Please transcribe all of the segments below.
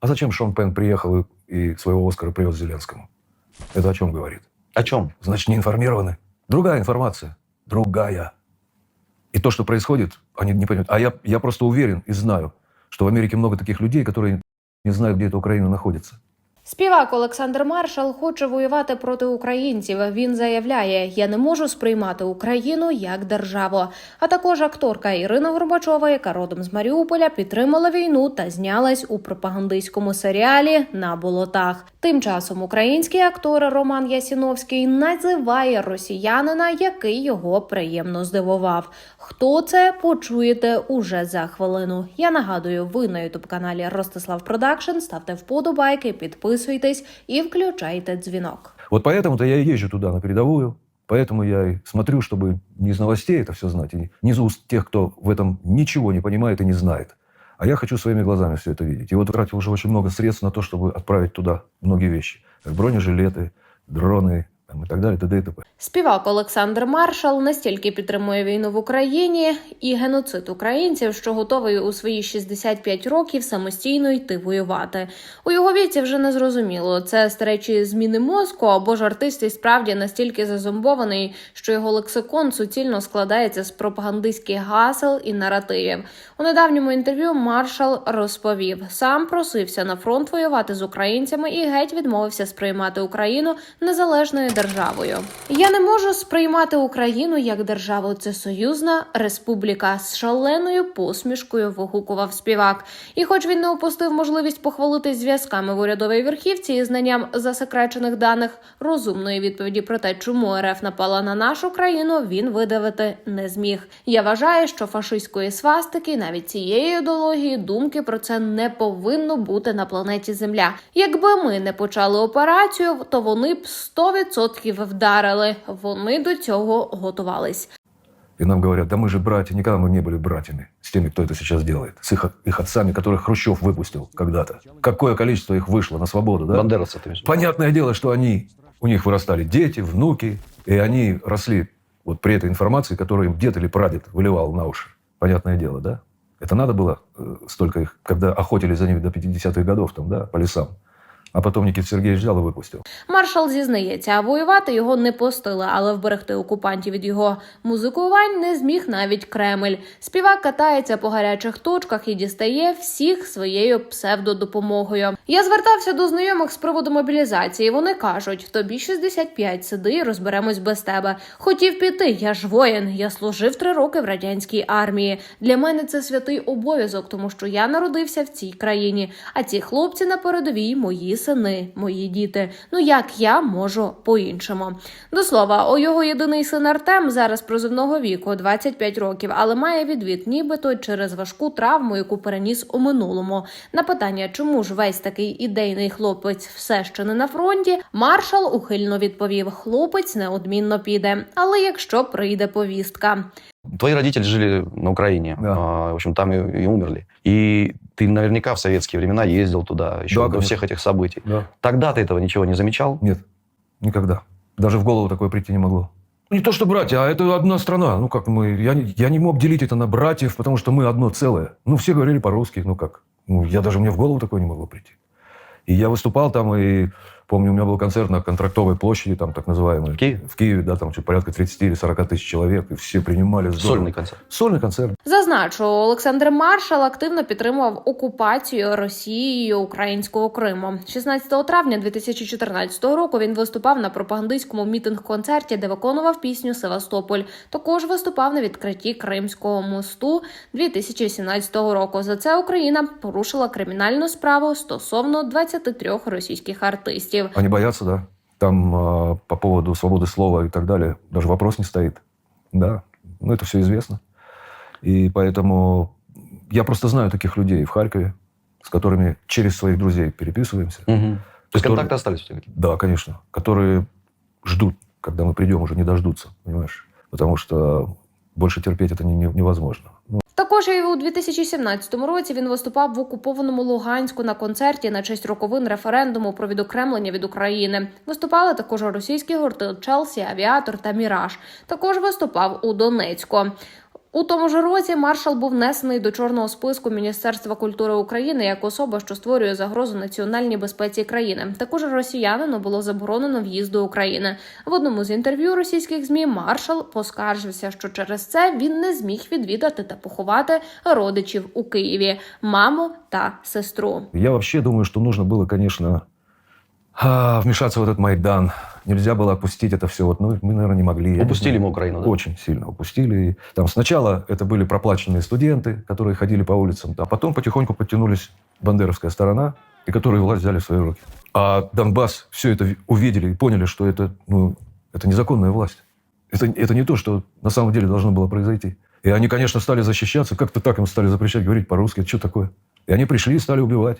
А зачем Шон Пен приехал и, своего Оскара привез Зеленскому? Это о чем говорит? О чем? Значит, не информированы. Другая информация. Другая. И то, что происходит, они не понимают. А я, я просто уверен и знаю, что в Америке много таких людей, которые не знают, где эта Украина находится. Співак Олександр Маршал хоче воювати проти українців. Він заявляє: Я не можу сприймати Україну як державу. А також акторка Ірина Горбачова, яка родом з Маріуполя, підтримала війну та знялась у пропагандистському серіалі на болотах. Тим часом український актор Роман Ясіновський називає росіянина, який його приємно здивував. Хто це почуєте уже за хвилину? Я нагадую, ви на ютуб каналі Ростислав Продакшн. Ставте вподобайки, підписуйтесь і включайте дзвінок. Вот поэтому-то я и езжу туда, на передовую. Поэтому я и смотрю, чтобы не из новостей это все знать, и не из уст тех, кто в этом ничего не понимает и не знает. А я хочу своими глазами все это видеть. И вот тратил уже очень много средств на то, чтобы отправить туда многие вещи. Как бронежилеты, дроны там, и так далее, т.д. т.п. Співак Олександр Маршал настільки підтримує війну в Україні і геноцид українців, що готовий у свої 65 років самостійно йти воювати. У його віці вже не зрозуміло, це старечі зміни мозку або ж артист і справді настільки зазомбований, що його лексикон суцільно складається з пропагандистських гасел і наративів. У недавньому інтерв'ю Маршал розповів, сам просився на фронт воювати з українцями і геть відмовився сприймати Україну незалежною державою. Я не можу сприймати Україну як державу. Це союзна республіка з шаленою посмішкою. Вигукував співак. І, хоч він не упустив можливість похвалитись зв'язками в урядовій верхівці і знанням засекречених даних розумної відповіді про те, чому РФ напала на нашу країну, він видавити не зміг. Я вважаю, що фашистської свастики, навіть цієї ідеології, думки про це не повинно бути на планеті Земля. Якби ми не почали операцію, то вони б 100% вдарили. Вони до цього готувались. И нам говорят, да мы же братья, никогда мы не были братьями с теми, кто это сейчас делает. С их, их отцами, которых Хрущев выпустил когда-то. Какое количество их вышло на свободу, да? Бандеровцы, ты имеешь в виду? Понятное дело, что они, у них вырастали дети, внуки, и они росли вот при этой информации, которую им дед или прадед выливал на уши. Понятное дело, да? Это надо было э, столько их, когда охотились за ними до 50-х годов, там, да, по лесам. А потом Никита Сергеевич взял и выпустил. Маршал зізнається, воювати його не пустили, але вберегти окупантів від його музикувань не зміг навіть Кремль. Співак катається по гарячих точках і дістає всіх своєю псевдодопомогою. Я звертався до знайомих з приводу мобілізації. Вони кажуть: тобі 65, сиди і розберемось без тебе. Хотів піти. Я ж воїн. Я служив три роки в радянській армії. Для мене це святий обов'язок, тому що я народився в цій країні. А ці хлопці на передовій мої сини, мої діти. Ну як я можу по-іншому? До слова, у його єдиний син Артем зараз призовного віку 25 років, але має відвід, нібито через важку травму, яку переніс у минулому. На питання, чому ж весь такий ідейний хлопець все ще не на фронті, маршал ухильно відповів: хлопець неодмінно піде, але якщо прийде повістка. Твои родители жили на Украине, Да. а, в общем, там и, и умерли. И ты наверняка в советские времена ездил туда, еще Да, до конечно. всех этих событий. Да. Тогда ты этого ничего не замечал? Нет, никогда. Даже в голову такое прийти не могло. Ну, Не то, что братья, а это одна страна. Ну, как мы... Я, я не мог делить это на братьев, потому что мы одно целое. Ну, все говорили по-русски, ну как? Ну, я даже, мне в голову такое не могло прийти. И я выступал там, и помню, у меня был концерт на Контрактовой площади, там так называемой. В Киеве? В Киеве, да, там что, порядка 30 или 40 тысяч человек, и все принимали здорово. Сольный концерт. Сольный концерт. Зазначу, Олександр Маршал активно підтримував окупацію Росією українського Криму. 16 травня 2014 року він виступав на пропагандистському мітинг-концерті, де виконував пісню Севастополь. Також виступав на відкритті Кримського мосту 2017 року. За це Україна порушила кримінальну справу стосовно 23 російських артистів. Они боятся, да. Там а, по поводу свободы слова и так далее даже вопрос не стоит. Да, ну это все известно. И поэтому я просто знаю таких людей в Харькове, с которыми через своих друзей переписываемся. Мгм. То есть контакты остались у тебя? Да, конечно. Которые ждут, когда мы придем, уже не дождутся, понимаешь? Потому что больше терпеть это не- не- невозможно. Ну, Також і у 2017 році він виступав в окупованому Луганську на концерті на честь роковин референдуму про відокремлення від України. Виступали також російські гурти Челсі, Авіатор та Міраж. Також виступав у Донецьку. У тому ж році маршал був внесений до чорного списку Міністерства культури України як особа, що створює загрозу національній безпеці країни. Також росіянину було заборонено в'їзд до України. В одному з інтерв'ю російських змі маршал поскаржився, що через це він не зміг відвідати та поховати родичів у Києві, маму та сестру. Я вообще думаю, нужно было, конечно, а, вмешаться в этот Майдан. Нельзя было опустить это все. Вот, ну, мы, наверное, не могли. Не Упустили знаю. мы Украину, да? Очень сильно упустили. И Там сначала это были проплаченные студенты, которые ходили по улицам, а потом потихоньку подтянулись бандеровская сторона, и которые власть взяли в свои руки. А Донбасс все это ви- увидели и поняли, что это, ну, это незаконная власть. Это, это не то, что на самом деле должно было произойти. И они, конечно, стали защищаться. Как-то так им стали запрещать говорить по-русски. Это что такое? И они пришли и стали убивать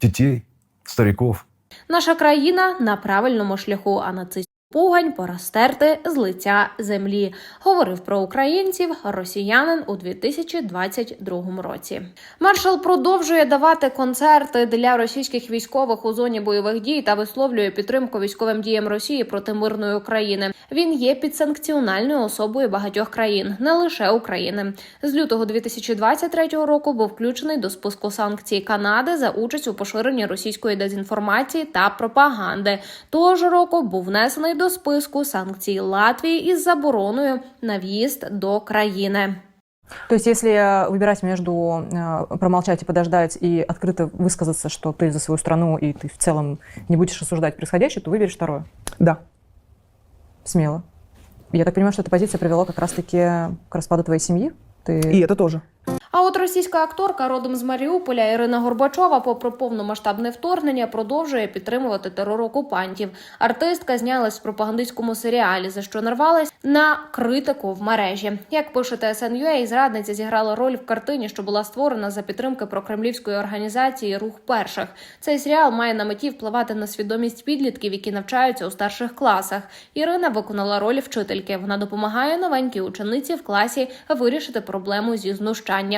детей, стариков. Наша країна на правильному шляху, а нацистський пугань пора стерти з лиця землі. Говорив про українців росіянин у 2022 році. Маршал продовжує давати концерти для російських військових у зоні бойових дій та висловлює підтримку військовим діям Росії проти мирної України. Він є підсанкціональною особою багатьох країн, не лише України. З лютого 2023 року був включений до списку санкцій Канади за участь у поширенні російської дезінформації та пропаганди. Того ж року був внесений до списку санкцій Латвії із забороною на в'їзд до країни. То есть, если э, выбирать между э, промолчать и подождать и открыто высказаться, что ты за свою страну и ты в целом не будешь осуждать происходящее, то выберешь второе. Да. Смело. Я так понимаю, что эта позиция привела как раз-таки к распаду твоей семьи? Ты... И это тоже. А от російська акторка родом з Маріуполя Ірина Горбачова, попри повномасштабне вторгнення, продовжує підтримувати терор окупантів. Артистка знялась в пропагандистському серіалі, за що нарвалась на критику в мережі. Як пише TSN.ua, зрадниця зіграла роль в картині, що була створена за підтримки прокремлівської організації Рух перших. Цей серіал має на меті впливати на свідомість підлітків, які навчаються у старших класах. Ірина виконала роль вчительки. Вона допомагає новенькій учениці в класі вирішити проблему зі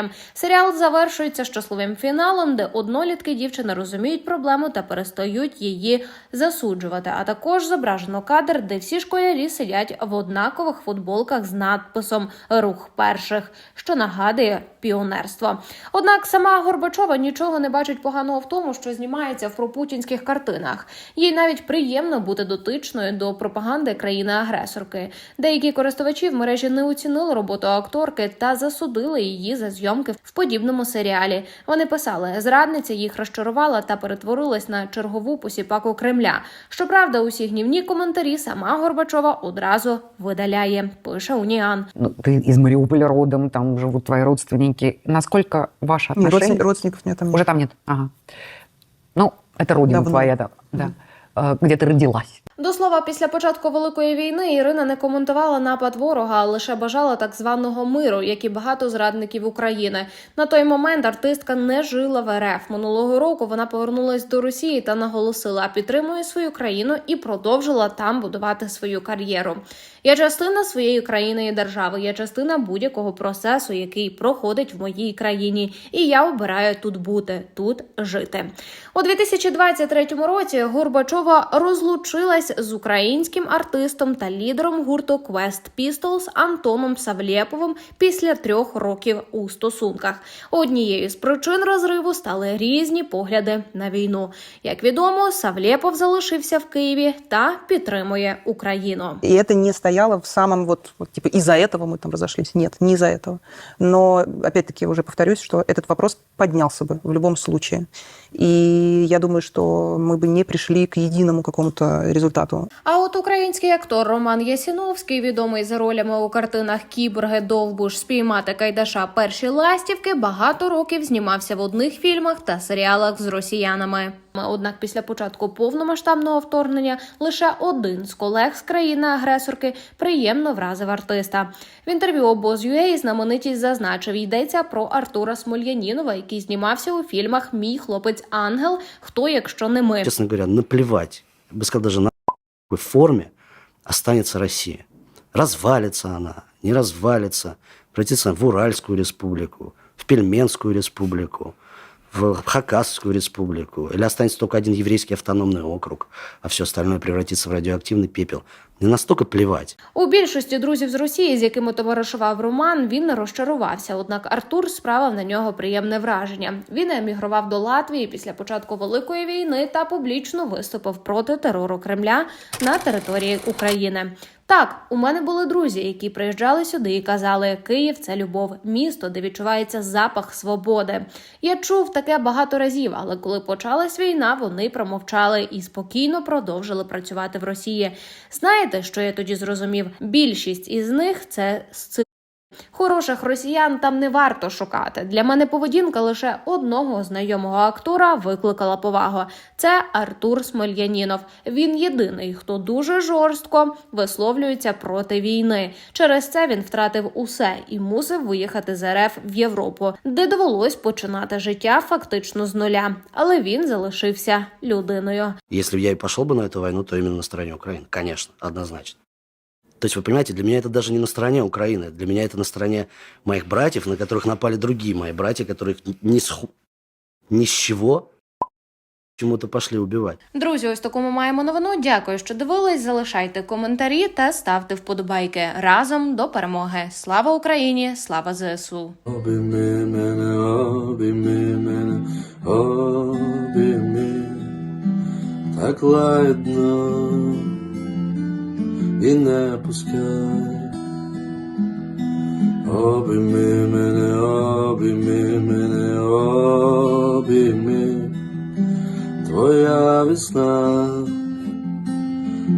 знущанням. Серіал завершується щасливим фіналом, де однолітки дівчини розуміють проблему та перестають її засуджувати. А також зображено кадр, де всі школярі сидять в однакових футболках з надписом Рух перших, що нагадує піонерство. Однак сама Горбачова нічого не бачить поганого в тому, що знімається в пропутінських картинах. Їй навіть приємно бути дотичною до пропаганди країни-агресорки. Деякі користувачі в мережі не оцінили роботу акторки та засудили її за зйомки в подібному серіалі. Вони писали, зрадниця їх розчарувала та перетворилась на чергову посіпаку Кремля. Щоправда, усі гнівні коментарі сама Горбачова одразу видаляє. Пише Уніан. Ну, ты из Мариуполя родом, там живут твои родственники. Насколько ваши Нет, отношения? родствен- родственников нет там. Уже там нет? Ага. Ну, это родина Давно. твоя, да. да. Э, Где ты родилась. До слова, після початку великої війни Ірина не коментувала напад ворога, а лише бажала так званого миру, як і багато зрадників України. На той момент артистка не жила в РФ. Минулого року вона повернулась до Росії та наголосила, підтримує свою країну і продовжила там будувати свою кар'єру. Я частина своєї країни і держави. Я частина будь-якого процесу, який проходить в моїй країні, і я обираю тут бути, тут жити. У 2023 році Горбачова розлучилась з українським артистом та лідером гурту Quest Pistols Антоном Савлєповим після трьох років у стосунках. Однією з причин розриву стали різні погляди на війну. Як відомо, Савлєпов залишився в Києві та підтримує Україну. И это не стояло в самом вот, вот типа из-за этого мы там разошлись. Нет, не из-за этого. Но опять-таки уже повторюсь, что этот вопрос поднялся бы в любом случае. И я думаю, что мы бы не пришли к единому какому-то результату. А от український актор Роман Ясіновський, відомий за ролями у картинах Кіборги, Довбуш, Спіймати Кайдаша, Перші ластівки, багато років знімався в одних фільмах та серіалах з росіянами. Однак після початку повномасштабного вторгнення лише один з колег з країни-агресорки приємно вразив артиста. В інтерв'ю обоз.ua знаменитість зазначив, йдеться про Артура Смольянінова, який знімався у фільмах Мій хлопець Ангел. Хто, якщо не ми? честно говоря, наплевать. Я бы сказал, даже на какой форме останется Россия. Развалится она, не развалится, превратится в Уральскую республику, в Пельменскую республику, в Хакасскую республику, или останется только один еврейский автономный округ, а все остальное превратится в радиоактивный пепел. Мне настолько плевать. У більшості друзів з Росії, з якими товаришував Роман, він не розчарувався. Однак Артур справив на нього приємне враження. Він емігрував до Латвії після початку великої війни та публічно виступив проти терору Кремля на території України. Так, у мене були друзі, які приїжджали сюди і казали: Київ це любов, місто, де відчувається запах свободи. Я чув таке багато разів, але коли почалась війна, вони промовчали і спокійно продовжили працювати в Росії. Знаєте, що я тоді зрозумів? Більшість із них це. Хороших росіян там не варто шукати. Для мене поведінка лише одного знайомого актора викликала повагу. Це Артур Смольянінов. Він єдиний, хто дуже жорстко висловлюється проти війни. Через це він втратив усе і мусив виїхати з РФ в Європу, де довелось починати життя фактично з нуля. Але він залишився людиною. Если бы я и пошел бы на эту войну, то именно на стороне Украины. Конечно, однозначно. То есть, вы понимаете, для меня это даже не на стороне Украины. Для меня это на стороне моих братьев, на которых напали другие мои братья, которых ни с, ху- ни с чего чему-то пошли убивать. Друзі, ось таку ми маємо новину. Дякую, що дивились. Залишайте коментарі та ставте вподобайки. Разом до перемоги. Слава Україні! Слава ЗСУ! Обійми мене, обійми мене, обійми, так ладно і не пускай. Обійми мене, обійми мене, обійми, твоя весна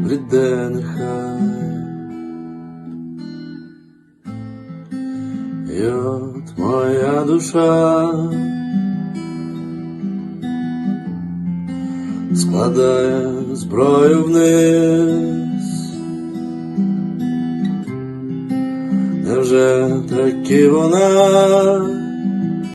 прийде нехай. І от моя душа складає зброю вниз. Olacak rakip ona